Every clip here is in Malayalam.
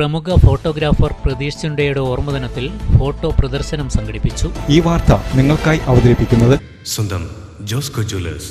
പ്രമുഖ ഫോട്ടോഗ്രാഫർ പ്രതീഷ് ചുണ്ടയുടെ ഓർമ്മദിനത്തിൽ ഫോട്ടോ പ്രദർശനം സംഘടിപ്പിച്ചു. ഈ വാർത്ത നിങ്ങൾക്കായി അവതരിപ്പിക്കുന്നത് സ്വന്തം ജോസ്കോ ജ്വല്ലേഴ്സ്.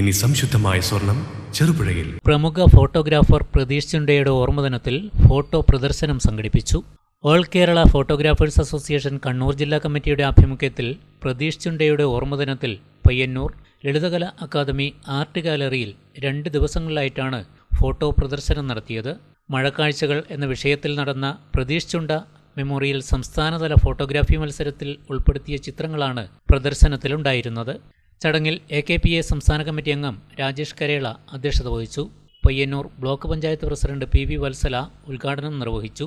ഇനി സംശുദ്ധമായ സ്വർണം ചെറുപുഴയിൽ. പ്രമുഖ ഫോട്ടോഗ്രാഫർ പ്രതീഷ് ചുണ്ടയുടെ ഓർമ്മദിനത്തിൽ ഫോട്ടോ പ്രദർശനം സംഘടിപ്പിച്ചു. All Kerala photographers association Kannur ജില്ലാ കമ്മിറ്റിയുടെ ആഭിമുഖ്യത്തിൽ പ്രതീഷ് ചുണ്ടയുടെ ഓർമ്മദിനത്തിൽ പയ്യന്നൂർ ലളിതകല അക്കാദമി ആർട്ട് ഗാലറിയിൽ രണ്ട് ദിവസങ്ങളിലായിട്ടാണ് ഫോട്ടോ പ്രദർശനം നടത്തിയത്. മഴക്കാഴ്ചകൾ എന്ന വിഷയത്തിൽ നടന്ന പ്രതീഷ് ചുണ്ട മെമ്മോറിയൽ സംസ്ഥാനതല ഫോട്ടോഗ്രാഫി മത്സരത്തിൽ ഉൾപ്പെടുത്തിയ ചിത്രങ്ങളാണ് പ്രദർശനത്തിലുണ്ടായിരുന്നത്. ചടങ്ങിൽ എ കെ പി എ സംസ്ഥാന കമ്മിറ്റി അംഗം രാജേഷ് കരേള അധ്യക്ഷത വഹിച്ചു. Payyanur block panchayat president P V Vatsala ഉദ്ഘാടനം നിർവഹിച്ചു.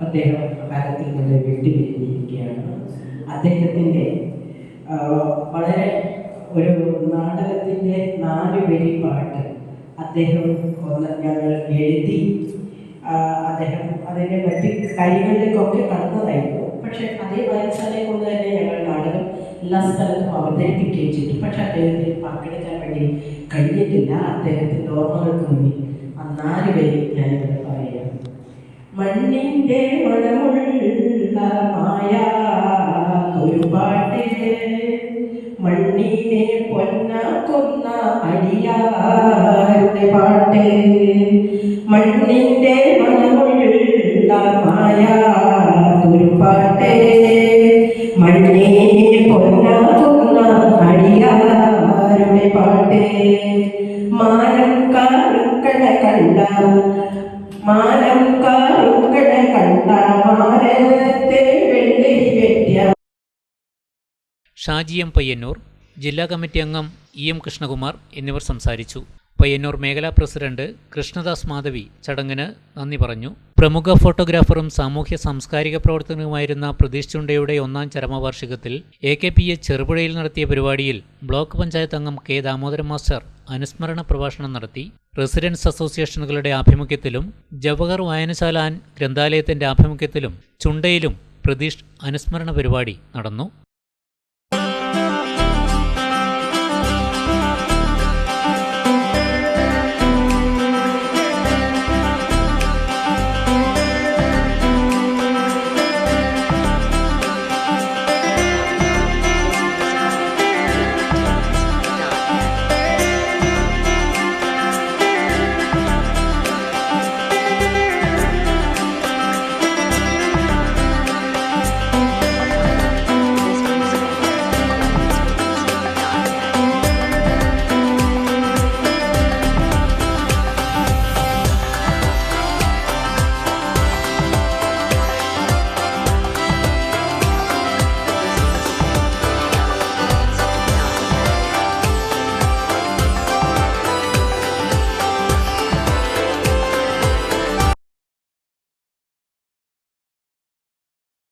അദ്ദേഹം കാലത്തിൽ നിന്ന് വിട്ടുപിരിഞ്ഞിരിക്കുകയാണ് അദ്ദേഹത്തിന്റെ വളരെ ഒരു നാടകത്തിന്റെ നാല് വരി പാട്ട് അദ്ദേഹം ഒന്ന് ഞങ്ങൾ എഴുതി. അദ്ദേഹം അതിന്റെ മറ്റ് കാര്യങ്ങളിലേക്കൊക്കെ കടന്നതായിരുന്നു. പക്ഷെ അതേ വായനശാലയെ കൊണ്ട് തന്നെ ഞങ്ങൾ നാടകം എല്ലാ സ്ഥലത്തും അവതരിപ്പിക്കുകയും ചെയ്തു. പക്ഷെ അദ്ദേഹത്തിന് പങ്കെടുക്കാൻ വേണ്ടി കഴിഞ്ഞിട്ടില്ല. അദ്ദേഹത്തിന്റെ ഓർമ്മകൾക്ക് മുന്നിൽ നാല് പേര് ഞാനിവിടെ പറയാം. മണ്ണിന്റെ മണമുള്ള മായ മണ്ണിനെ പൊന്നാക്കുന്ന അടിയാരുടെ പാട്ട്. മണ്ണിന്റെ മണമുള്ള മായ ഒരു പാട്ട്. മണ്ണിനെ പൊന്നാക്കുന്ന അടിയാരുടെ പാട്ട്. മാനം കാറുക്കട കണ്ട മാനം ഷാജി എം പയ്യന്നൂർ ജില്ലാ കമ്മിറ്റി അംഗം ഇ എം കൃഷ്ണകുമാർ എന്നിവർ സംസാരിച്ചു. പയ്യന്നൂർ മേഖലാ പ്രസിഡന്റ് കൃഷ്ണദാസ് മാധവി ചടങ്ങിന് നന്ദി പറഞ്ഞു. പ്രമുഖ ഫോട്ടോഗ്രാഫറും സാമൂഹ്യ സാംസ്കാരിക പ്രവർത്തകനുമായിരുന്ന പ്രതീഷ് ചുണ്ടയുടെ ഒന്നാം ചരമവാർഷികത്തിൽ എ കെ പി എ ചെറുപുഴയിൽ നടത്തിയ പരിപാടിയിൽ ബ്ലോക്ക് പഞ്ചായത്ത് അംഗം കെ ദാമോദരൻ മാസ്റ്റർ അനുസ്മരണ പ്രഭാഷണം നടത്തി. റെസിഡൻസ് അസോസിയേഷനുകളുടെ ആഭിമുഖ്യത്തിലും ജവഹർ വായനശാല ഗ്രന്ഥാലയത്തിന്റെ ആഭിമുഖ്യത്തിലും ചുണ്ടയിലും പ്രതീഷ് അനുസ്മരണ പരിപാടി നടന്നു.